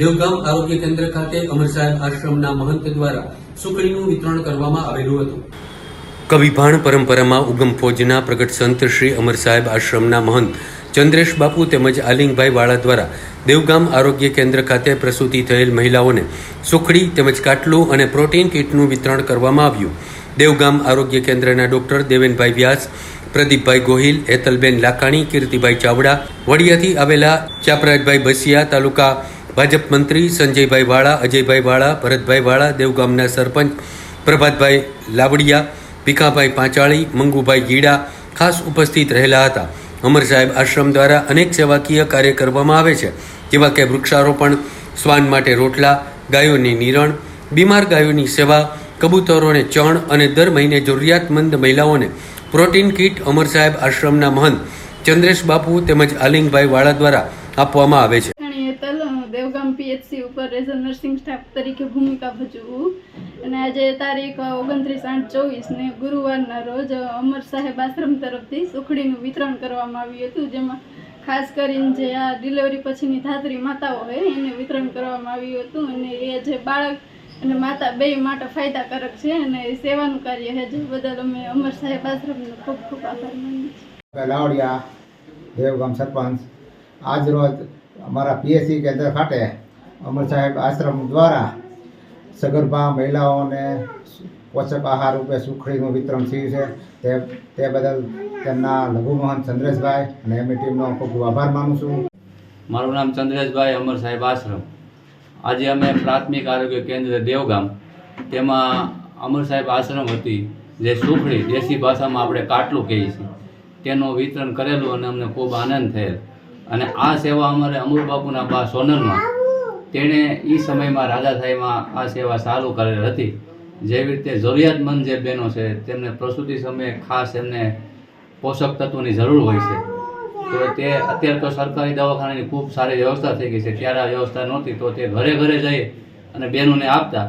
દેવગામ આરોગ્ય કેન્દ્ર ખાતે અમર સાહેબ આશ્રમના મહંત દ્વારા સુખડીનું વિતરણ કરવામાં આવેલું હતું. કવિભાણ પરંપરામાં ઉગમ ફોજના પ્રગટ સંત શ્રી અમર સાહેબ આશ્રમના મહંત ચંદ્રેશ બાપુ તેમજ આલિંગભાઈ વાળા દ્વારા દેવગામ આરોગ્ય કેન્દ્ર ખાતે પ્રસૂતિ થયેલ મહિલાઓને સુખડી તેમજ કાટલું અને પ્રોટીન કીટનું વિતરણ કરવામાં આવ્યું. દેવગામ આરોગ્ય કેન્દ્રના ડોક્ટર દેવેનભાઈ વ્યાસ, પ્રદીપભાઈ ગોહિલ, હેતલબેન લાકાણી, કીર્તિભાઈ ચાવડા, વડિયાથી આવેલા ચાપરાજભાઈ બસિયા તાલુકા ભાજપ મંત્રી સંજયભાઈ વાળા, અજયભાઈ વાળા, ભરતભાઈ વાળા, દેવગામના સરપંચ પ્રભાતભાઈ લાવડિયા, ભીખાભાઈ પાંચાળી, મંગુભાઈ ગીડા ખાસ ઉપસ્થિત રહેલા હતા. અમર સાહેબ આશ્રમ દ્વારા અનેક સેવાકીય કાર્ય કરવામાં આવે છે, જેવા કે વૃક્ષારોપણ શ્વાન માટે રોટલા, ગાયોની નિરણ, બીમાર ગાયોની સેવા, કબૂતરોને ચણ અને દર મહિને જરૂરિયાતમંદ મહિલાઓને પ્રોટીન કીટ અમર સાહેબ આશ્રમના મહંત ચંદ્રેશ બાપુ તેમજ આલિંગભાઈ વાળા દ્વારા આપવામાં આવે છે. પીએચસી ઉપર એઝ અ નર્સિંગ સ્ટાફ તરીકે ભૂમિકા ભજવું. અને આજે તારીખ ઓગણત્રીસ આઠ ચોવીસને ગુરુવારના રોજ અમર સાહેબ આશ્રમ તરફથી સુખડીનું વિતરણ કરવામાં આવ્યું હતું. જેમાં ખાસ કરીને જે આ ડિલિવરી પછીની ધાત્રી માતાઓ હોય એને વિતરણ કરવામાં આવ્યું હતું. અને એ જે બાળક અને માતા બે માટે ફાયદાકારક છે અને સેવાનું કાર્ય છે. જે બદલ અમે અમર સાહેબ આશ્રમનો ખૂબ ખૂબ આભાર માનીએ છીએ. લાવડિયા, દેવગામ સરપંચ, આજ રોજ અમારા પીએસસી કેન્દ્ર ખાતે અમર સાહેબ આશ્રમ દ્વારા સગર્ભા મહિલાઓને પોષક આહાર રૂપે સુખડીનું વિતરણ થયું છે. તે તે બદલ તેમના લઘુમોહન ચંદ્રેશભાઈ અને એમની ટીમનો ખૂબ ખૂબ આભાર માનું છું. મારું નામ ચંદ્રેશભાઈ અમર સાહેબ આશ્રમ. આજે અમે પ્રાથમિક આરોગ્ય કેન્દ્ર દેવગામ, તેમાં અમર સાહેબ આશ્રમ હતી, જે સુખડી દેશી ભાષામાં આપણે કાટલું કહીએ છીએ. તેનું વિતરણ કરેલું અને અમને ખૂબ આનંદ થયેલ. અને આ સેવા અમારે અમર બાપુના બા સોનલમાં. તેણે એ સમયમાં રાજાશાહીમાં આ સેવા ચાલુ કરેલ હતી. જેવી રીતે જરૂરિયાતમંદ જે બહેનો છે, તેમને પ્રસૂતિ સમયે ખાસ એમને પોષક તત્વોની જરૂર હોય છે. તો તે અત્યારે તો સરકારી દવાખાનાની ખૂબ સારી વ્યવસ્થા થઈ ગઈ છે. ત્યારે આ વ્યવસ્થા નહોતી, તો તે ઘરે ઘરે જઈ અને બહેનોને આપતા.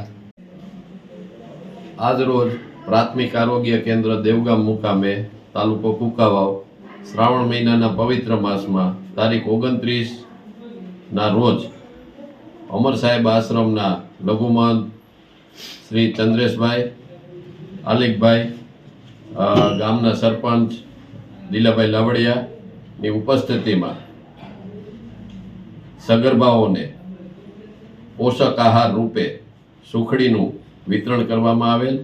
આજરોજ પ્રાથમિક આરોગ્ય કેન્દ્ર દેવગામ મુકામે તાલુકો કુકાવાવ શ્રાવણ મહિનાના પવિત્ર માસમાં તારીખ ઓગણત્રીસના રોજ અમર સાહેબ આશ્રમના લઘુમંત શ્રી ચંદ્રેશભાઈ, આલિકભાઈ ગામના સરપંચ દિલાભાઈ લાવડિયાની ઉપસ્થિતિમાં સગર્ભાઓને પોષક આહાર રૂપે સુખડીનું વિતરણ કરવામાં આવેલ.